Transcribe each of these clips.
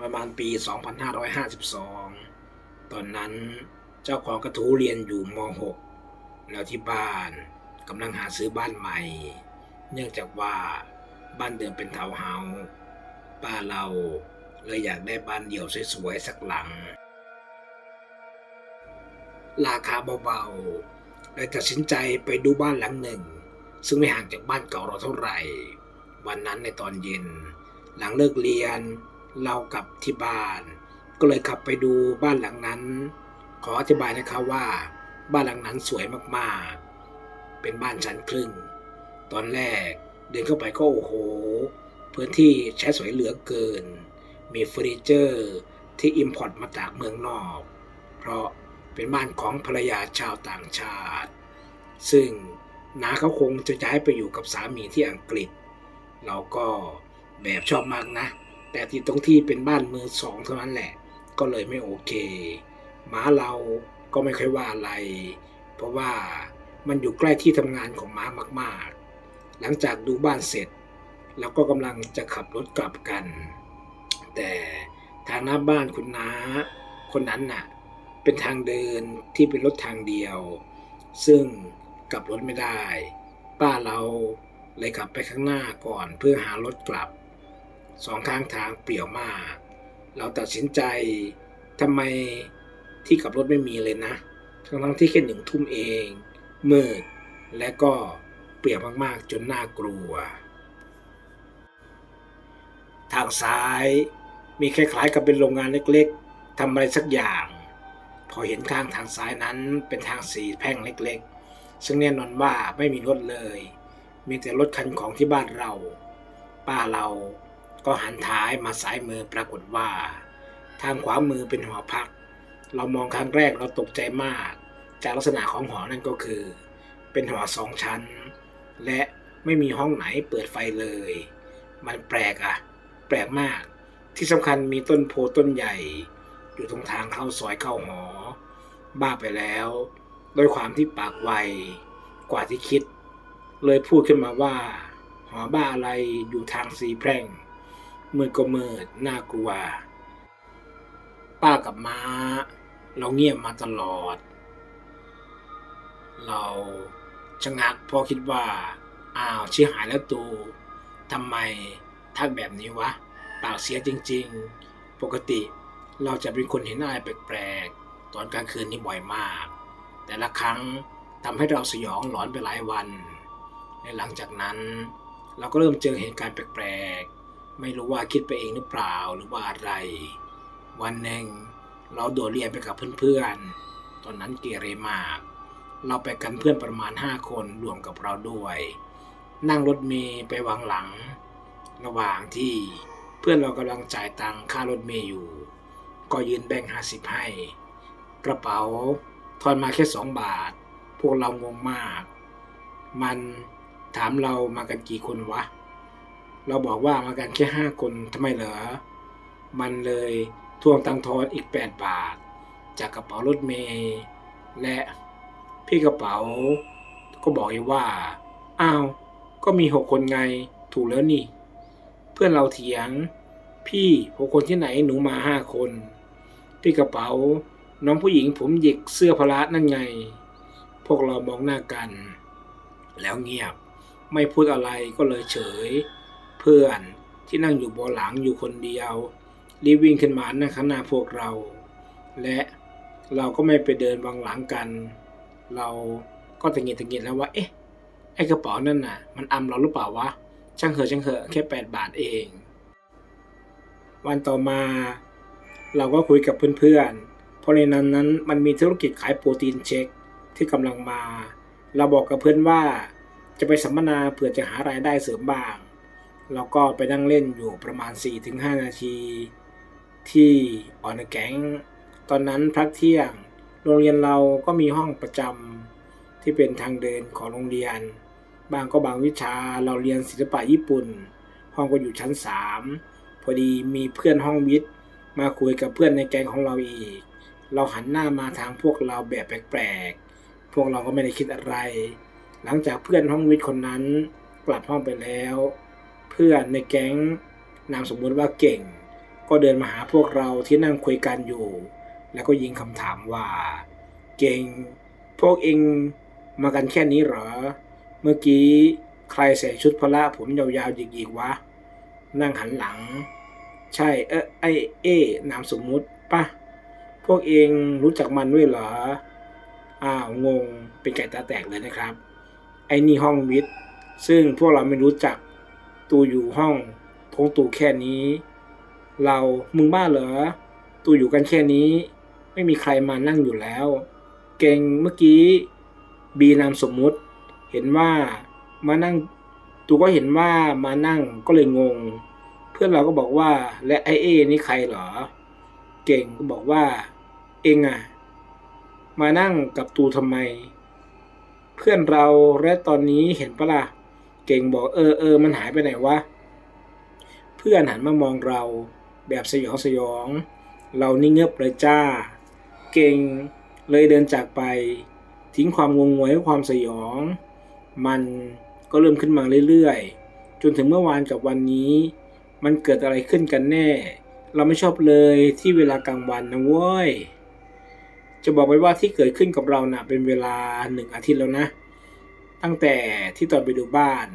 ประมาณปี 2552 ตอนนั้นเจ้าของกระทู้เรียนอยู่ม .6 แล้วที่บ้านกำลังหาซื้อบ้านใหม่ เนื่องจากว่าบ้านเดิมเป็นทาวน์เฮาส์ป้าเราเลยอยากได้บ้านเดี่ยวสวยๆสักหลัง ราคาเบาๆเลยตัดสินใจไปดูบ้านหลังหนึ่ง ซึ่งไม่ห่างจากบ้านเก่าเราเท่าไหร่ วันนั้นในตอนเย็น หลังเลิกเรียน เรากลับที่บ้าน ก็เลยขับไปดูบ้านหลังนั้น ขออธิบายนะครับว่า บ้านหลังนั้นสวยมากๆ เป็นบ้านชั้นครึ่ง ตอนแรกเดินเข้าไปก็โอ้โห พื้นที่ใช้สวยเหลือเกิน มีเฟอร์นิเจอร์ที่อิมพอร์ตมาจากเมืองนอก เพราะเป็นบ้านของภรรยาชาวต่างชาติ ซึ่งน้าเขาคงจะย้ายไปอยู่กับสามีที่อังกฤษ เราก็แบบชอบมากนะ แต่ที่ตรงที่เป็นบ้านมือสองเท่านั้นแหละ ก็เลยไม่โอเคม้าเราก็ไม่ค่อยว่าอะไร เพราะว่ามันอยู่ใกล้ที่ทำงานของม้ามาก ๆ หลังจากดูบ้านเสร็จเราก็กำลังจะขับรถกลับกัน แต่ทางหน้าบ้านคุณน้า คนนั้นน่ะ เป็นทางเดินที่เป็นรถทางเดียว ซึ่งกลับรถไม่ได้ ป้าเราเลยขับไปข้างหน้าก่อนเพื่อหารถกลับ สองข้างทางเปลี่ยวมาก เราตัดสินใจทำไมที่กับรถไม่มีเลยนะทั้งทั้งที่แค่หนึ่งทุ่มเองมืดและก็เปลี่ยวมากๆจนน่ากลัว ทางซ้ายมีคล้ายๆกับเป็นโรงงานเล็กๆทำอะไรสักอย่าง พอเห็นข้างทางซ้ายนั้นเป็นทางสีแพร่งเล็กๆ ซึ่งแน่นอนว่าไม่มีรถเลย มีแต่รถคันของที่บ้านเรา ป้าเรา ก็หันท้ายมาซ้ายมือปรากฏว่า ทางขวามือเป็นหอพัก เรามองครั้งแรกเราตกใจมาก จากลักษณะของหอนั่นก็คือ เป็นหอสองชั้น และไม่มีห้องไหนเปิดไฟเลย มันแปลกอะแปลกมาก ที่สำคัญมีต้นโพต้นใหญ่ อยู่ตรงทางเข้าซอยเข้าหอ บ้าไปแล้วด้วยความที่ปากไวกว่าที่คิด เลยพูดขึ้นมาว่า หอบ้าอะไรอยู่ทางสีแพร่ง มืดก็มืดน่ากลัว ป้ากับม้า เราเงียบมาตลอด เราชะงักพอคิดว่า อ้าวชี้หายแล้วตูทำไมทักแบบนี้วะปากเสียจริง ๆ ปกติเราจะเป็นคนเห็นอะไรแปลกๆ ตอนกลางคืนนี่บ่อยมาก แต่ละครั้งทำให้เราสยองหลอนไปหลายวันและหลังจากนั้น เราก็เริ่มเจอเหตุการณ์แปลกๆ ไม่รู้ว่าคิดไปเองหรือเปล่าหรือว่าอะไร วันหนึ่งเราโดดเรียนไปกับเพื่อนๆ ตอนนั้นเกเรมาก เราไปกันเพื่อนประมาณ 5 คนรวมกับเราด้วย นั่งรถเมย์ไปวางหลัง ระหว่างที่เพื่อนเรากำลังจ่ายตังค่ารถเมย์อยู่ ก็ยืนแบ่งห้าสิบให้ กระเป๋าทอนมาแค่สองบาท พวกเรางงมาก มันถามเรามากันกี่คนวะ เราบอกว่ามากันแค่ห้าคนทำไมเหรอ มันเลยทวงตังทอนอีกแปดบาท จากกระเป๋ารถเมย์และพี่กระเป๋า ก็บอกอีกว่า อ้าว ก็มีหกคนไงถูกแล้วนี่ เพื่อนเราเถียง พี่หกคนที่ไหนหนูมาห้าคน พี่กระเป๋าน้องผู้หญิงผมหยิกเสื้อพละนั่นไง พวกเรามองหน้ากัน แล้วเงียบไม่พูดอะไรก็เลยเฉย เพื่อนที่นั่งอยู่เบาะหลังอยู่คนเดียว รีบวิ่งขึ้นมานั่งข้างหน้าพวกเรา และเราก็ไม่ไปเดินวางหลังกัน เราก็ตะงิดตะงิดแล้วว่า เอ๊ะ ไอกระเป๋านั่นน่ะ มันอำเราหรือเปล่าวะ ช่างเหอะช่างเหอะแค่แปดบาทเอง วันต่อมา เราก็คุยกับเพื่อนๆ เพราะในนั้นนั้นมันมีธุรกิจขายโปรตีนเช็คที่กำลังมา เราบอกกับเพื่อนว่าจะไปสัมมนาเผื่อจะหารายได้เสริมบ้าง เราก็ไปนั่งเล่นอยู่ประมาณ 4-5 นาที ที่ออนแก๊งตอนนั้นพักเที่ยง โรงเรียนเราก็มีห้องประจำที่เป็นทางเดินของโรงเรียน บางก็บางวิชาเราเรียนศิลปะญี่ปุ่น ห้องก็อยู่ชั้น 3 พอดีมีเพื่อนห้องวิทย์มาคุยกับเพื่อนในแก๊งของเราอีก เราหันหน้ามาทางพวกเราแบบแปลกๆ พวกเราก็ไม่ได้คิดอะไร หลังจากเพื่อนห้องวิทย์คนนั้นกลับห้องไปแล้ว พื่อนในแก๊งนามสมมติว่าเก่ง ก็เดินมาหาพวกเราที่นั่งคุยกันอยู่ แล้วก็ยิงคำถามว่า เก่ง พวกเองมากันแค่นี้เหรอ เมื่อกี้ใครใส่ชุดพละผมยาวๆหยิกๆวะ นั่งหันหลัง ใช่เออไอเอนามสมมุติปะพวกเองรู้จักมันด้วยเหรอ อ้าวงงเป็นไก่ตาแตกเลยนะครับ ไอ้นี่ห้องวิทย์ซึ่งพวกเราไม่รู้จัก ตูอยู่ห้องทงตูแค่นี้ เรามึงบ้าเหรอ ตูอยู่กันแค่นี้ ไม่มีใครมานั่งอยู่แล้ว เก่งเมื่อกี้บีนามสมมุติ เห็นว่ามานั่ง ตูก็เห็นว่ามานั่งก็เลยงง เพื่อนเราก็บอกว่าและไอเอนี่ใครเหรอ เก่งก็บอกว่า เองอะมานั่งกับตูทำไม เพื่อนเราและตอนนี้เห็นปะล่ะ เก่งบอกเออเออมันหายไปไหนวะ เพื่อนหันมามองเราแบบสยองสยอง เรานิ่งเงียบเลยจ้า เก่งเลยเดินจากไป ทิ้งความงงงวยและความสยอง มันก็เริ่มขึ้นมาเรื่อยๆ จนถึงเมื่อวานกับวันนี้ มันเกิดอะไรขึ้นกันแน่ เราไม่ชอบเลยที่เวลากลางวันนะเว้ยจะบอกไว้ว่าที่เกิดขึ้นกับเรานะ่ะเป็นเวลาหนึ่งอาทิตย์แล้วนะ ตั้งแต่ที่ตอนไปดูบ้าน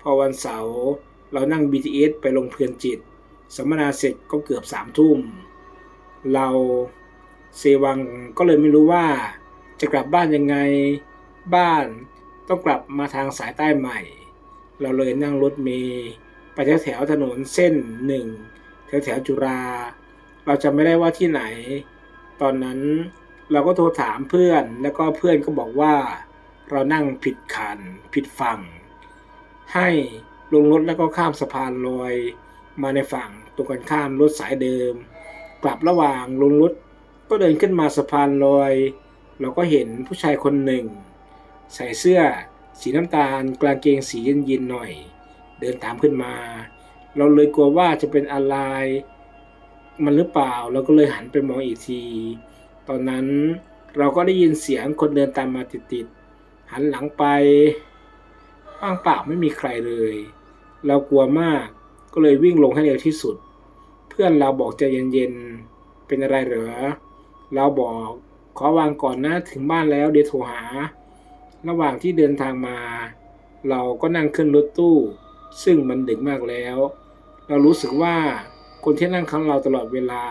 พอวันเสาร์เรานั่ง BTS ไปลงเพลินจิตสัมมนาเสร็จก็เกือบสามทุ่ม เราเซวังก็เลยไม่รู้ว่าจะกลับบ้านยังไง บ้านต้องกลับมาทางสายใต้ใหม่ เราเลยนั่งรถเมล์ไปแถวแถวถนนเส้นหนึ่งแถวแถวจุฬาเราจำไม่ได้ว่าที่ไหน ตอนนั้นเราก็โทรถามเพื่อนแล้วก็เพื่อนก็บอกว่า เรานั่งผิดคัน ผิดฝั่ง ให้ลงรถแล้วก็ข้ามสะพานลอย มาในฝั่งตรงกันข้ามรถสายเดิม กลับระหว่างลงรถก็เดินขึ้นมาสะพานลอย เราก็เห็นผู้ชายคนหนึ่ง ใส่เสื้อสีน้ำตาลกลางเกงสีเย็นๆหน่อย เดินตามขึ้นมา เราเลยกลัวว่าจะเป็นอะไรมันหรือเปล่าเราก็เลยหันไปมองอีกที ตอนนั้นเราก็ได้ยินเสียงคนเดินตามมาติดๆ หันหลังไปว่างเปล่าไม่มีใครเลย เรากลัวมากก็เลยวิ่งลงให้เร็วที่สุด เพื่อนเราบอกใจเย็นๆ เป็นอะไรเหรอ เราบอกขอวางก่อนนะถึงบ้านแล้วเดี๋ยวโทรหา ระหว่างที่เดินทางมา เราก็นั่งขึ้นรถตู้ ซึ่งมันดึกมากแล้ว เรารู้สึกว่าคนที่นั่งข้างเราตลอดเวลา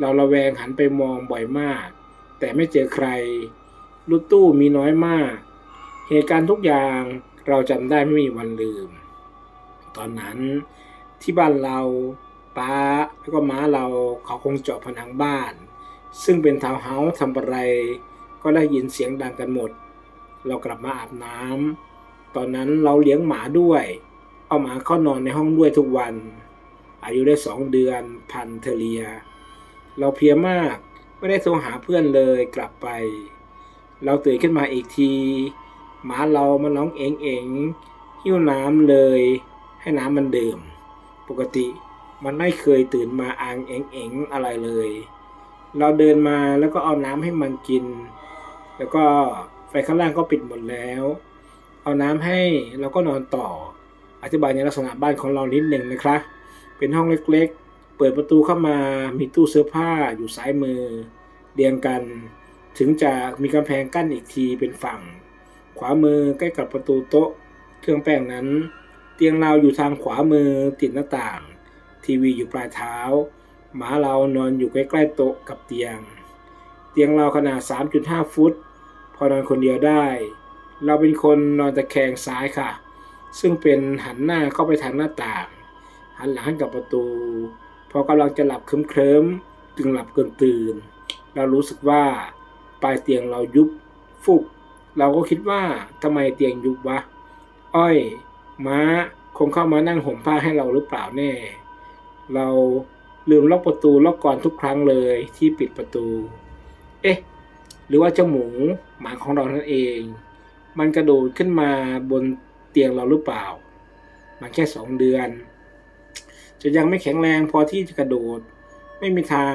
เราระแวงหันไปมองบ่อยมาก แต่ไม่เจอใคร รถตู้มีน้อยมาก เหตุการณ์ทุกอย่างเราจำได้ไม่มีวันลืม ตอนนั้นที่บ้านเราป้าแล้วก็ม้าเราเขาคงเจาะผนังบ้าน ซึ่งเป็นทาวน์เฮาส์ทำอะไร ก็ได้ยินเสียงดังกันหมด เรากลับมาอาบน้ำตอนนั้นเราเลี้ยงหมาด้วย เอาหมาเข้านอนในห้องด้วยทุกวัน อายุได้สองเดือนพันเทเลีย เราเพียมากไม่ได้โทรหาเพื่อนเลยกลับไป เราตื่นขึ้นมาอีกที หมาเรามาน้องเองเองหิ้วน้ำเลย ให้น้ำมันดื่ม ปกติมันไม่เคยตื่นมาอ่างเองเองอะไรเลย เราเดินมาแล้วก็เอาน้ำให้มันกิน แล้วก็ไฟข้างล่างก็ปิดหมดแล้ว เอาน้ำให้เราก็นอนต่อ อธิบายในลักษณะบ้านของเรานิดหนึ่งนะครับเป็นห้องเล็กๆ เปิดประตูเข้ามามีตู้เสื้อผ้าอยู่ซ้ายมือ เรียงกัน ถึงจะมีกำแพงกั้นอีกทีเป็นฝั่ง ขวามือใกล้กับประตูโต๊ะ เครื่องแป้งนั้น เตียงเราอยู่ทางขวามือติดหน้าต่าง ทีวีอยู่ปลายเท้า หมาเรานอนอยู่ใกล้ๆโต๊ะกับเตียง เตียงเราขนาด 3.5 ฟุต พอนอนคนเดียวได้ เราเป็นคนนอนตะแคงซ้ายค่ะ ซึ่งเป็นหันหน้าเข้าไปทางหน้าต่าง หันหลังให้กับประตู พอกำลังจะหลับเคลิ้มๆจึงหลับเกินตื่น เรารู้สึกว่า ปลายเตียงเรายุบฟุบเราก็คิดว่าทำไมเตียงยุบวะ อ้อย ม้าคงเข้ามานั่งห่มผ้าให้เราหรือเปล่าแน่ เราลืมล็อกประตูล็อกก่อนทุกครั้งเลยที่ปิดประตู เอ๊ะ หรือว่าเจ้าหมูหมาของเรานั่นเอง มันกระโดดขึ้นมาบนเตียงเราหรือเปล่า มันแค่สองเดือน จะยังไม่แข็งแรงพอที่จะกระโดด ไม่มีทาง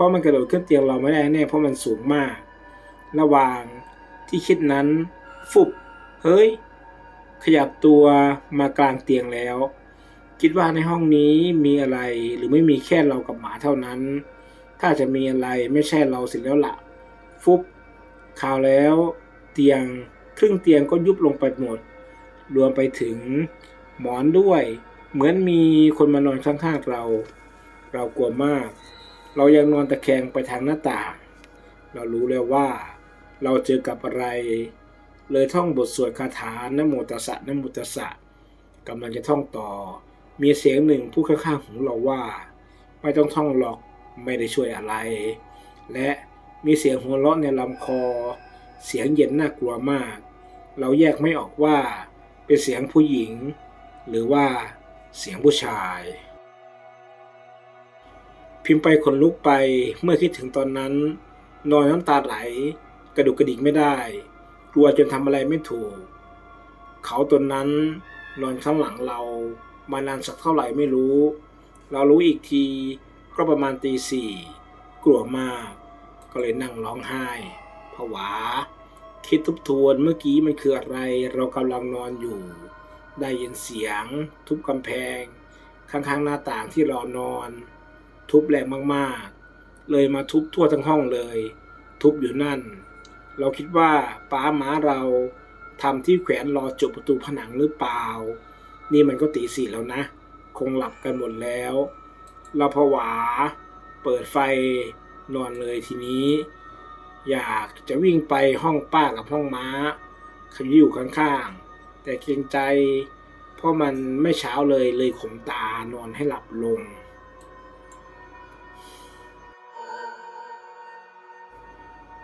ราะมันกระโดดขึ้นเตียงเราไม่ได้แน่เพราะมันสูงมาก ระหว่างที่คิดนั้น ฟุบ เฮ้ย ขยับตัวมากลางเตียงแล้ว คิดว่าในห้องนี้มีอะไรหรือไม่มีแค่เรากับหมาเท่านั้น ถ้าจะมีอะไรไม่ใช่เราเสร็จแล้วละฟุบข่าวแล้ว เตียงครึ่งเตียงก็ยุบลงไปหมด รวมไปถึงหมอนด้วย เหมือนมีคนมานอนข้างๆเรา เรากลัวมาก เรายังนอนตะแคงไปทางหน้าต่าง เรารู้แล้วว่า เราเจอกับอะไร เลยท่องบทสวดคาถานโมตัสสะนโมตัสสะกำลังจะท่องต่อ มีเสียงหนึ่งพูดข้างๆหูเราว่า ไม่ต้องท่องหรอกไม่ได้ช่วยอะไร และมีเสียงหัวเราะในลำคอ เสียงเย็นน่ากลัวมาก เราแยกไม่ออกว่าเป็นเสียงผู้หญิง หรือว่าเสียงผู้ชาย พิมพ์ไปขนลุกไปเมื่อคิดถึงตอนนั้น นอนน้ำตาไหล กระดุกกระดิกไม่ได้ กลัวจนทำอะไรไม่ถูก เขาตนนั้นนอนข้างหลังเรามานานสักเท่าไหร่ไม่รู้ เรารู้อีกทีก็ประมาณตีสี่กลัวมาก ก็เลยนั่งร้องไห้ผวา คิดทบทวนเมื่อกี้มันคืออะไร เรากำลังนอนอยู่ ได้ยินเสียง ทุบกำแพง ข้างๆหน้าต่างที่เรานอน ทุบแรงมากๆ เลยมาทุบทั่วทั้งห้องเลย ทุบอยู่นั่น เราคิดว่าป้าหมาเราทำที่แขวนรอจุบประตูผนังหรือเปล่า นี่มันก็ตีสี่แล้วนะ คงหลับกันหมดแล้ว เราผวา เปิดไฟนอนเลยทีนี้ อยากจะวิ่งไปห้องป้ากับห้องม้าเขาอยู่ข้างๆ แต่เกรงใจ เพราะมันไม่เช้าเลยเลยข่มตานอนให้หลับลง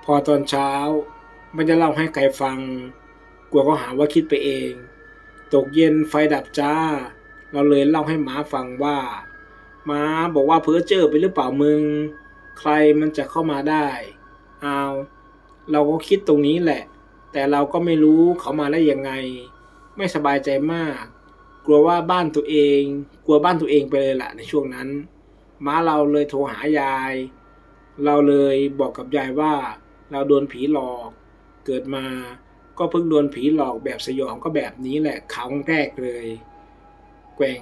พอตอนเช้าม่ได้เล่าให้ใครฟัง กลัวเขาหาว่าคิดไปเอง ตกเย็นไฟดับจ้า เราเลยเล่าให้หมาฟังว่าหมาบอกว่าเพ้อเจอไปหรือเปล่ามึง ใครมันจะเข้ามาได้เอาเราก็คิดตรงนี้แหละ แต่เราก็ไม่รู้เขามาได้ยังไง ไม่สบายใจมาก กลัวว่าบ้านตัวเอง กลัวบ้านตัวเองไปเลยล่ะในช่วงนั้น ม้าเราเลยโทรหายาย เราเลยบอกกับยายว่า เราโดนผีหลอก เกิดมาก็เพิ่งโดนผีหลอกแบบสยองก็แบบนี้แหละครั้งแรกเลย แกว่ง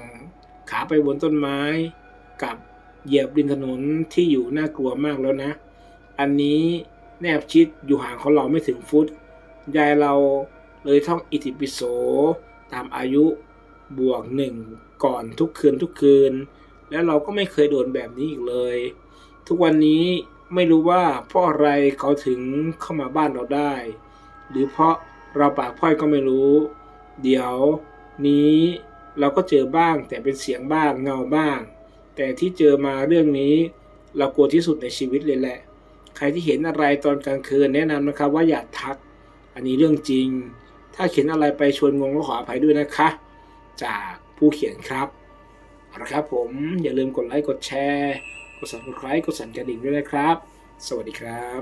ขาไปบนต้นไม้ กับเหยียบริมถนนที่อยู่น่ากลัวมากแล้วนะ อันนี้แนบชิดอยู่ห่างของเราไม่ถึงฟุต ยายเราเลยท่องอิติปิโสตามอายุบวกหนึ่งก่อนทุกคืนทุกคืน แล้วเราก็ไม่เคยโดนแบบนี้อีกเลย ทุกวันนี้ ไม่รู้ว่าเพราะอะไรเขาถึงเข้ามาบ้านเราได้ หรือเพราะเราปากพร่อยก็ไม่รู้ เดี๋ยวนี้เราก็เจอบ้างแต่เป็นเสียงบ้างเงาบ้าง แต่ที่เจอมาเรื่องนี้ เรากลัวที่สุดในชีวิตเลยแหละ ใครที่เห็นอะไรตอนกลางคืนแนะนำนะครับว่าอย่าทัก อันนี้เรื่องจริง ถ้าเขียนอะไรไปชวนงงก็ขออภัยด้วยนะคะ จากผู้เขียนครับเอาละครับผมอย่าลืมกดไลค์กดแชร์ กด subscribe กดสั่นกระดิ่งด้วยนะครับ สวัสดีครับ